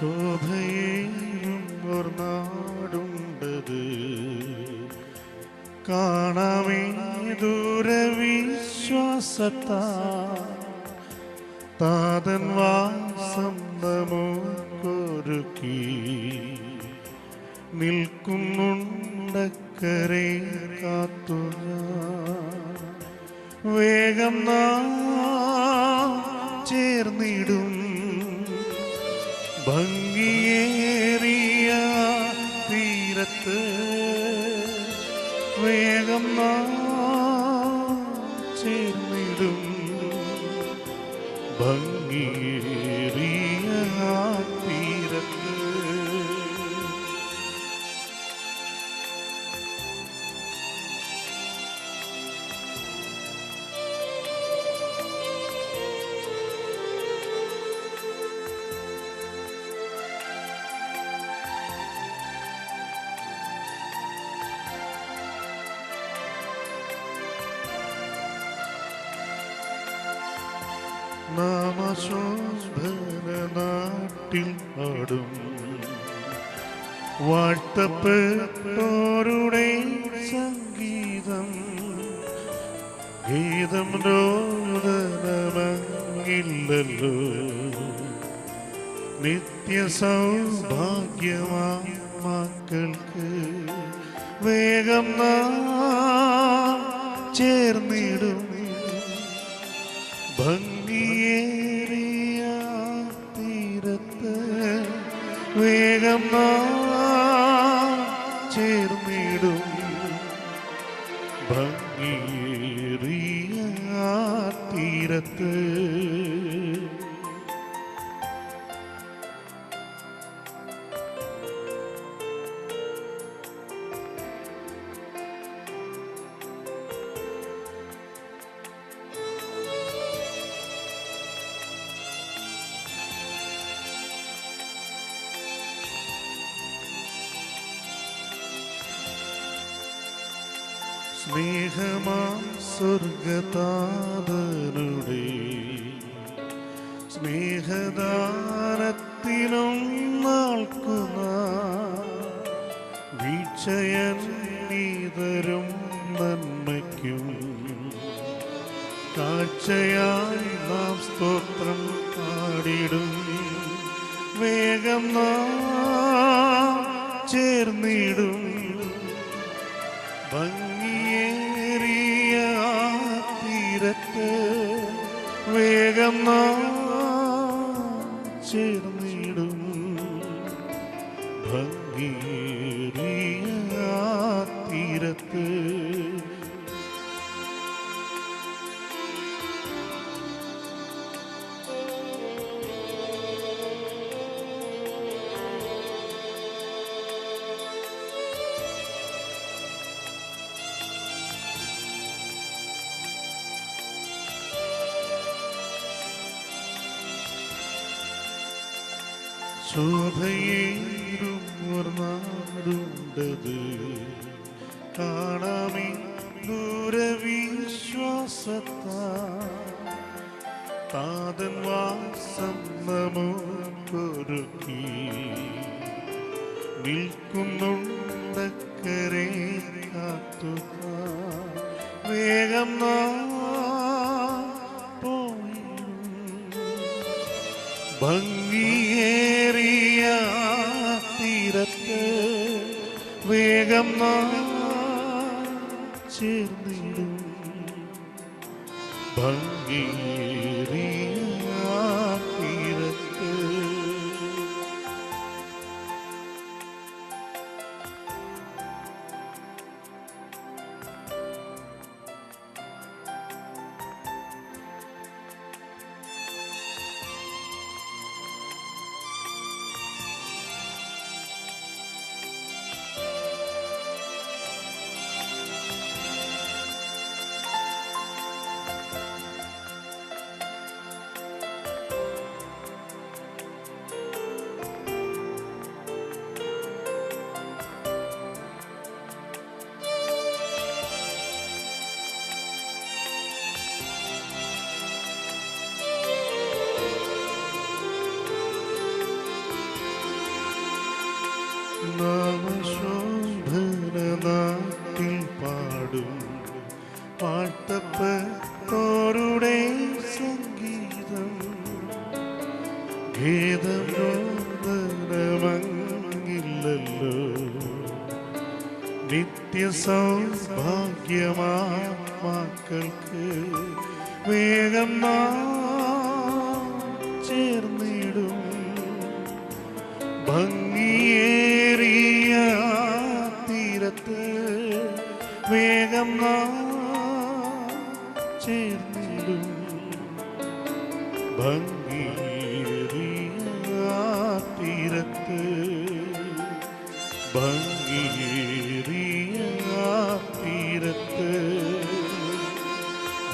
ശോഭയേറും കാണാമേ ദൂരവിശ്വാസത്താ. താതൻ വാസം നമുക്കൊരുക്കി. നിൽക്കുന്നുണ്ടക്കരെ കാത്തു. വേഗം നാ ചേർന്നിടും ഭംഗിയേറിയ തീരത്ത് വേഗം ചേർന്നിടും ഭംഗിയേറിയ നാമശോഭന നാട്ടിൽ പാടും. വാഴ്ത്തപ്പെട്ടോരുടെ സംഗീതം ഗീതം രോദനമങ്ങില്ലല്ലോ. നിത്യ വേഗം നാം ചേർന്നിടും. ഭംഗിയേറിയ തീരത്ത് വേഗം ചേർന്നിടും. ഭംഗിയേറിയ തീരത്ത് സ്നേഹമാം സ്വർഗതാതനുടെ സ്നേഹദാനത്തിനും നാൾക്കുന്ന വീക്ഷയൻ നീതരും നന്മയ്ക്കും കാഴ്ചയായി നാം സ്തോത്രം പാടിടും. വേഗം നാം ചേർന്നിടും. ഭംഗിയേറിയ തീരത്ത് വേഗം ചേർന്നിടും ഭംഗീറിയ തീരത്ത് ശോഭയേറും നാടുണ്ടത് കാണാമേ ദൂരവിശ്വാസത്താ താതൻ വാസം വേഗം നാം ഭംഗിയേറിയ തീരത്ത് വേഗം ചേർന്നിടും. ഭംഗിയേറിയ പാട്ടപ്പത്തോരുടെ സംഗീതം ഗീതമംഗില്ലല്ലോ നിത്യസൗഭാഗ്യമായ മക്കൾക്ക് വേഗം ചേർന്നിടും ഭംഗിയേറിയ തീരത്ത് വേഗം നാം ചേർന്നിടും ഭംഗിയേറിയ തീരത്ത് ഭംഗിയേറിയ തീരത്ത്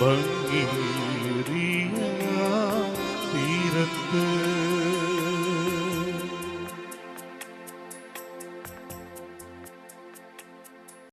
ഭംഗിയേറിയ തീരത്ത്